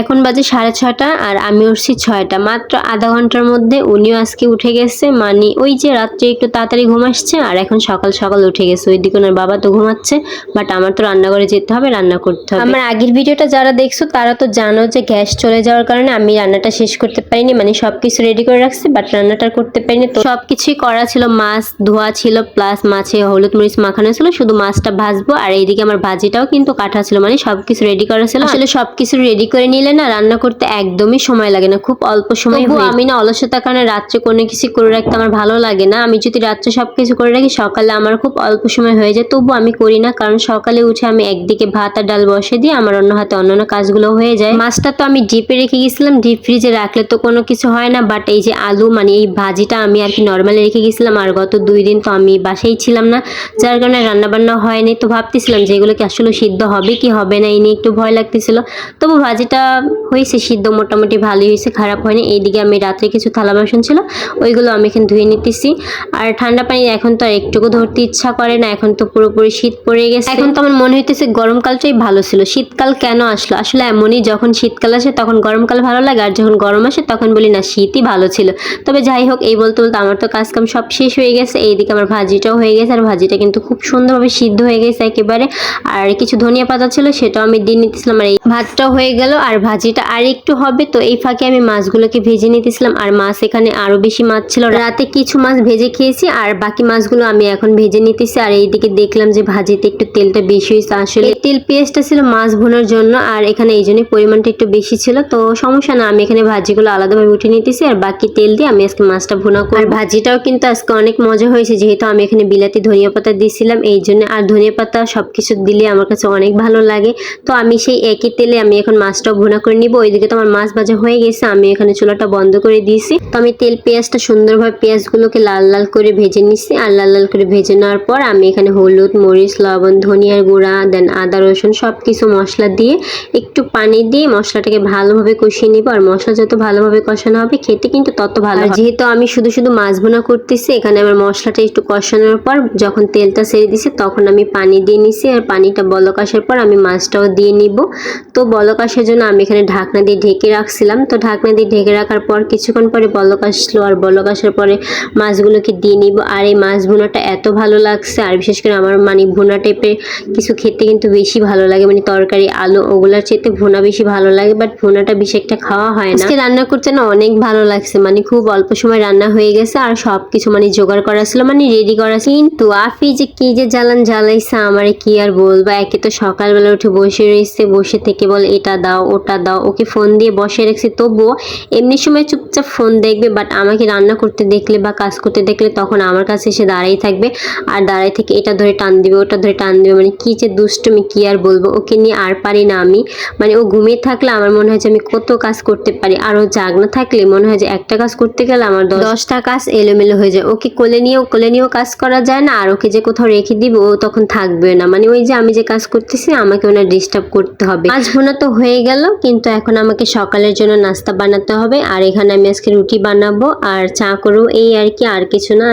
এখন বাজে সাড়ে ছটা আর আমি উঠছি ছয়টা। মাত্র আধা ঘণ্টার মধ্যে উনিও আজকে উঠে গেছে। মানে ওই যে রাত্রে একটু তাড়াতাড়ি ঘুম আসছে আর এখন সকাল সকাল উঠে গেছে। ওইদিকে ওনার বাবা তো ঘুমাচ্ছে বাট আমার তো রান্নাঘরে যেতে হবে রান্না করতে হবে। আমার আগের ভিডিওটা যারা দেখছ তারা তো জানো যে গ্যাস চলে যাওয়ার কারণে আমি রান্নাটা শেষ করতে পারিনি। মানে সবকিছু রেডি করে রাখছি বাট রান্নাটা করতে পারিনি। তো সবকিছুই করা ছিল মাছ ধোয়া ছিল প্লাস মাছে হলুদ মরিচ মাখানো ছিল। শুধু মাছটা ভাজবো আর এইদিকে আমার ভাজিটাও কিন্তু কাটা ছিল। মানে সবকিছু রেডি করা ছিল। আসলে সবকিছু রেডি করে নিলে না রান্না করতে একদমই সময় লাগে না খুব অল্প সময় আমি না অলসতার কারণে রাত্রে কোনো কিছু করে রাখতে আমার ভালো লাগে না। আমি যদি রাত্রে সব কিছু করে রাখি সকালে আমার খুব অল্প সময় হয়ে যায়। তবু আমি করি না কারণ সকালে উঠে আমি একদিকে ভাত আর ডাল বসে দিয়ে আমার অন্য হাতে অন্যান্য কাজগুলো হয়ে যায়। মাছটা তো আমি ডিপে রেখে গেছিলাম ডিপ ফ্রিজে রাখলে তো কোনো কিছু হয় না বাট এই যে আলু মানে এই ভাজিটা আমি আর কি নর্মালি রেখে গেছিলাম আর গত দুই দিন তো আমি বাসায় ছিলাম না যার কারণে রান্না বান্না হয়নি। তো ভাবতেছিলাম যে এগুলো কি আসলে সিদ্ধ হবে কি হবে না এই নিয়ে একটু ভয় লাগতেছিল। তবু ভাজিটা হয়েছে, সিদ্ধ মোটামুটি ভালোই হয়েছে, খারাপ হয়নি। এইদিকে আমি রাত্রে কিছু থালা বাসন ছিল, ওইগুলো আমি এখানে ধুয়ে নিতেছি। আর ঠান্ডা পানি এখন তো আর একটুকু ধরতে ইচ্ছা করে না, এখন তো পুরোপুরি শীত পড়ে গেছে। এখন তো আমার মনে হইতেছে গরমকালটাই ভালো ছিল। শীতকাল কেন আসলো? আসলে এমনই, যখন শীতকাল আসে তখন গরমকাল ভালো লাগে, আর যখন গরম আসে তখন বলি, না, শীতই ভালো ছিল। তবে যাই হোক, এই বলতে বলতে আমার তো কাজকাম সব শেষ হয়ে গেছে। এইদিকে আমার ভাজিটাও হয়ে গেছে, আর ভাজিটা কিন্তু খুব সুন্দরভাবে সিদ্ধ হয়ে গেছে একেবারে। আর কিছু ধনিয়া পাতা ছিল, সেটাও আমি দিয়ে নিতেছিলাম। আর এই ভাতটাও হয়ে গেল, আর ভাজিটা আর একটু হবে, তো এই ফাঁকে আমি মাছগুলোকে ভেজে নিতেছিলাম, আর মাছ এখানে আরও বেশি মাছ ছিল। রাতে কিছু মাছ ভেজে খেয়েছি, আর বাকি মাছগুলো আমি এখন ভেজে নিতেছি, আর এইদিকে দেখলাম যে ভাজিতে একটু তেলটা বেশি হয়েছে। আসলে তেল পেঁয়াজটা ছিল মাছ ভুনার জন্য, আর এখানে এই জন্যই পরিমাণটা একটু বেশি ছিল, তো সমস্যা না, আমি এখানে ভাজিগুলো আলাদাভাবে উঠে নিতেছি, আর বাকি তেল দিয়ে আমি আজকে মাছটা ভুনা করব। আর ভাজিটাও কিন্তু আজকে অনেক মজা হয়েছে, যেহেতু আমি এখানে বিলাতি ধনিয়া পাতা দিয়েছিলাম, এই জন্য আর ধনিয়া পাতা সবকিছু দিলে আমার কাছে অনেক ভালো লাগে, তো আমি সেই একই তেলে আমি এখন মাছটাও ভুনা করে নিব। ওইদিকে তো আমার মাছ ভাজা হয়ে গেছে আমি এখানে চুলাটা বন্ধ করে দিয়েছি। তো আমি তেল পেঁয়াজটা সুন্দরভাবে পেঁয়াজগুলোকে লাল লাল করে ভেজে নিচ্ছি আর লাল লাল করে ভেজে নেওয়ার পর আমি এখানে হলুদ মরিচ লবণ ধনিয়ার গুঁড়া দেন আদা রসুন সব কিছু মশলা দিয়ে একটু পানি দিয়ে মশলাটাকে ভালোভাবে কষিয়ে নিব। আর মশলা যত ভালোভাবে কষানো হবে খেতে কিন্তু তত ভালো। যেহেতু আমি শুধু শুধু মাছ ভুনা করতেছি এখানে আমার মশলাটা একটু কষানোর পর যখন তেলটা ছেড়ে দিছে তখন আমি পানি দিয়ে নিছি। আর পানিটা বলক আসার পর আমি মাছটাও দিয়ে নিব। তো বলক আসার জন্য আমি এখানে ঢাকনা দিয়ে ঢেকে রাখছিলাম। তো ঢাকনা দিয়ে ঢেকে রাখার পর কিছুক্ষণ পরে বলক আসলো আর বলক আসার পরে মাছগুলোকে দিয়ে নিব। আর এই মাছ ভুনাটা এত ভালো লাগছে, আর বিশেষ করে আমার মানে ভুনা টাইপের কিছু খেতে কিন্তু বেশি ভালো লাগে। মানে তরকারি, আলু ওগুলার চেয়ে ভুনা বেশি ভালো লাগে বাট ভুনাটা বেশি একটা খাওয়া হয় না। রান্না করতে না অনেক ভালো লাগছে। মানে খুব অল্প সময় রান্না হয়ে গেছে আর সব কিছু মানে জোগাড় করা ছিল মানে রেডি করা ছিল। কিন্তু আফি যে কি যে জ্বালান জ্বালাইছে আমারে কি আর বলব? একে তো সকালবেলা উঠে বসে রয়েছে, বসে থেকে বল এটা দাও, ওটা দাও, ওকে ফোন দিয়ে বসে রেখেছি। তবুও এমনি সময় চুপচাপ ফোন দেখবে বাট আমাকে রান্না করতে দেখলে বা কাজ করতে দেখলে তখন আমার কাছে এসে দাঁড়াই থাকবে। আর দাঁড়াই থেকে এটা ধরে টান দিবে, ওটা ধরে টান দিবে মানে কি যে দুষ্টুমি, কী আর বলব? ওকে নিয়ে আর পারি না আমি। মানে ও ঘুমিয়ে থাকলে আমার মনে হয় যে আমি কত কাজ করতে পারি। আর ও জাগ না থাকলে মনে হয় যে একটা কাজ করতে গেলে আমার দশটা কাজ এলোমেলো হয়ে যায়। ওকে কোলে নিয়েও কোলে নিয়েও কাজ করা যায় না, আর ওকে যে কোথাও রেখে দিব, ও তখন থাকবে না। মানে ওই যে আমি যে কাজ করতেছি, আমাকে ওনার ডিস্টার্ব করতে হবে। আজ ভুনা তো হয়ে গেল কিন্তু এখন আমাকে সকালের জন্য নাস্তা বানাতে হবে। আর এখানে আমি আজকে রুটি বানাবো। আর চা করব। এই আর কি, আর কিছু না।